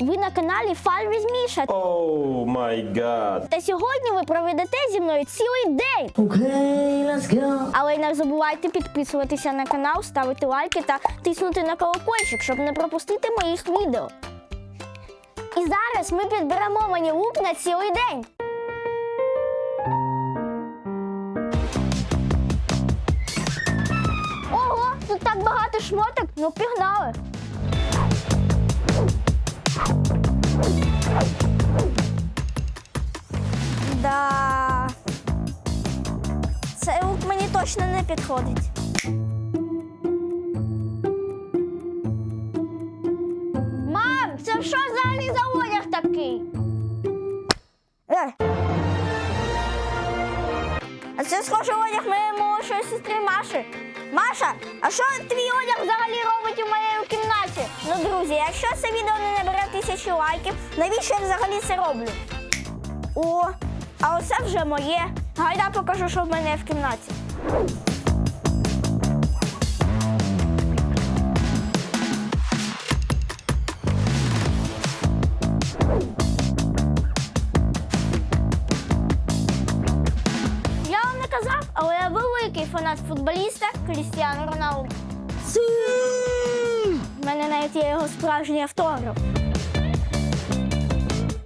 Ви на каналі Fun with Misha. О май гад. Та сьогодні ви проведете зі мною цілий день. Okay, let's go. Але не забувайте підписуватися на канал, ставити лайки та тиснути на колокольчик, щоб не пропустити моїх відео. І зараз ми підберемо мені лук на цілий день. Ого, тут так багато шмоток, ну пігнали. Да. Цей лук мені точно не підходить. Мам, це що взагалі за одяг такий? Е. А це схоже одяг моєї молодшої сестри Маші. Маша, а що твій одяг взагалі робить у моєї кімнаті? Ну, друзі, якщо це відео не набере тисячі лайків, навіщо я взагалі це роблю? О, а оце вже моє. Гайда покажу, що в мене в кімнаті. Крістіану Роналду. У мене навіть є його справжній автограф.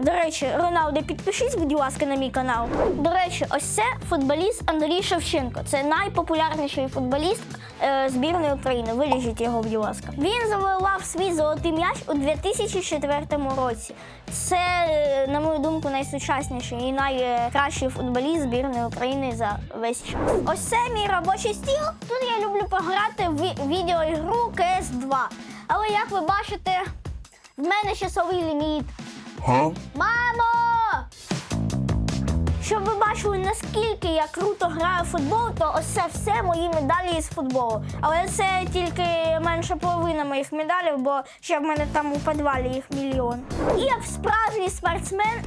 До речі, Роналде, підпишись, будь ласка, на мій канал. До речі, ось це футболіст Андрій Шевченко. Це найпопулярніший футболіст е, збірної України. Виліжіть його, будь ласка. Він завоював свій золотий м'яч у 2004 році. Це, на мою думку, найсучасніший і найкращий футболіст збірної України за весь час. Ось це мій робочий стіл. Тут я люблю пограти в ві- відеоігру CS2. Але як ви бачите, в мене часовий ліміт. Мамо! Щоб ви бачили, наскільки я круто граю в футбол, то ось це все мої медалі із футболу. Але це тільки менше половина моїх медалів, бо ще в мене там у підвалі їх мільйон. І як справжній спортсмен,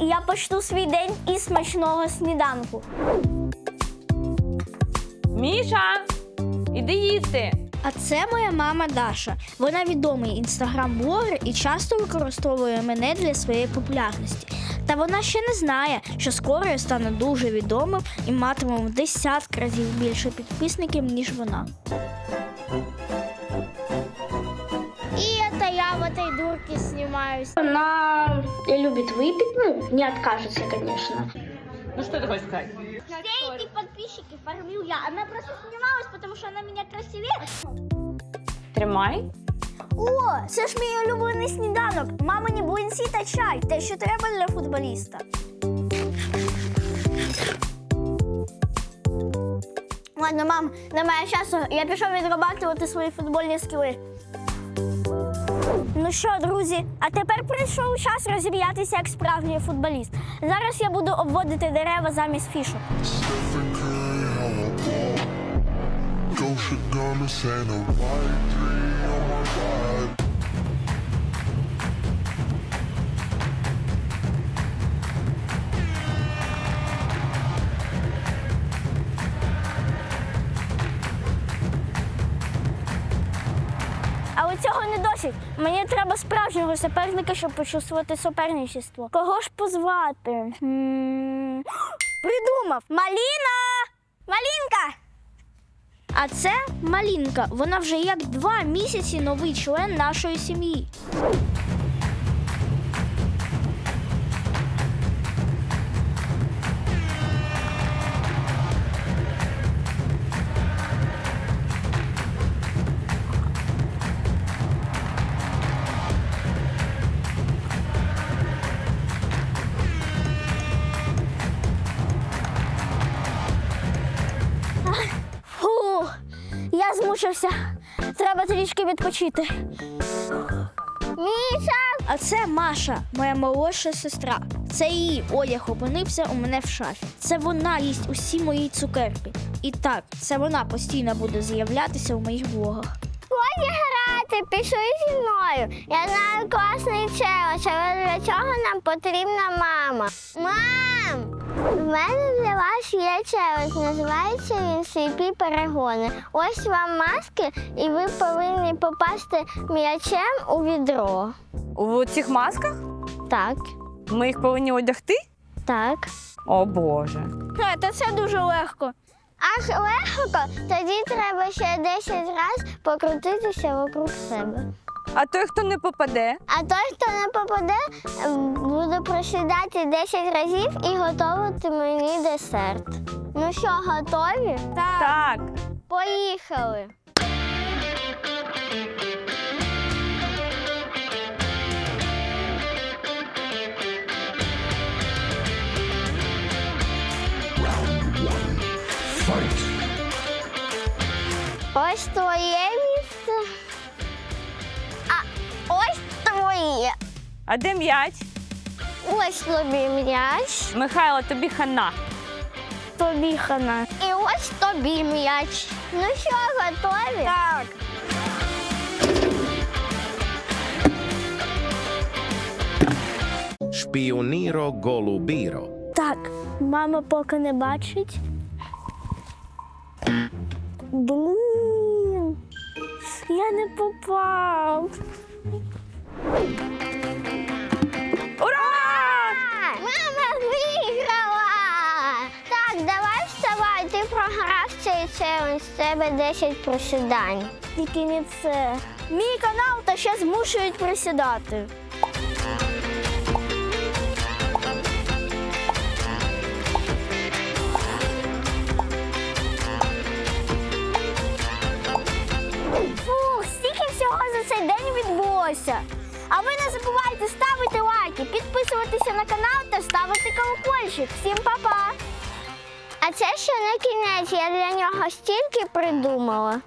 я почну свій день із смачного сніданку. Міша, іди їсти. А це моя мама Даша. Вона відомий інстаграм-блогер і часто використовує мене для своєї популярності. Та вона ще не знає, що скоро я стану дуже відомим і матиму в десятки разів більше підписників, ніж вона. И это я в этой дурке снимаюсь. Она любит выпить, ну, не откажется, конечно. Ну що ти хочеш сказати? Подписчики фармил я. Она просто снималась, потому что она меня красивее. Тримай. О, це ж мій улюблений сніданок. Мамині блинці та чай. Те, що треба для футболіста. Ладно, мам, немає часу. Я пішов відрабатувати свої футбольні скіли. Ну що, друзі, а тепер прийшов час розім'ятися як справжній футболіст. Зараз я буду обводити дерева замість фішок. Gosha Gummis and a white three on my ride. Але цього не досить. Мені треба справжнього суперника, щоб почувствувати суперничество. Кого ж позвати? М, Придумав! Маліна! Малінка! А це Малінка. Вона вже як два місяці новий член нашої сім'ї. Я змучився. Треба трішки відпочити. Міша! А це Маша, моя молодша сестра. Це її одяг опинився у мене в шафі. Це вона їсть усі мої цукерки. І так, це вона постійно буде з'являтися у моїх влогах. Годі грати, пішли зі мною. Я знаю класний челендж, але для цього нам потрібна мама. Мам! В мене для вас є челендж. Називається він сліпі перегони. Ось вам маски, і ви повинні попасти м'ячем у відро. У цих масках Так, ми їх повинні одягти? так. О Боже. Та це дуже легко. Аж легко, тоді треба ще 10 разів покрутитися вокруг себе. А той, хто не попаде, А той, хто не попаде, ем, буде просідати 10 разів і готувати мені десерт. Ну що, готові? так. Поїхали! Ось твоє місце. А ось твоє. А де м'яч? Ось тобі м'яч. Михайло, тобі хана. Тобі хана. І ось тобі м'яч. Ну що, готові? Так. Шпіоніро голубіро. Так, мама поки не бачить. Блін. Я не попав. Ура! Мама виграла! Так, давай вставай, ти програв цей челендж, з тебе 10 присідань. Тільки не це. Мій канал та ще змушують присідати. Відбулося. А ви не забувайте ставити лайки, підписуватися на канал та ставити колокольчик. Всім па-па! А це ще не кінець, я для нього стільки придумала.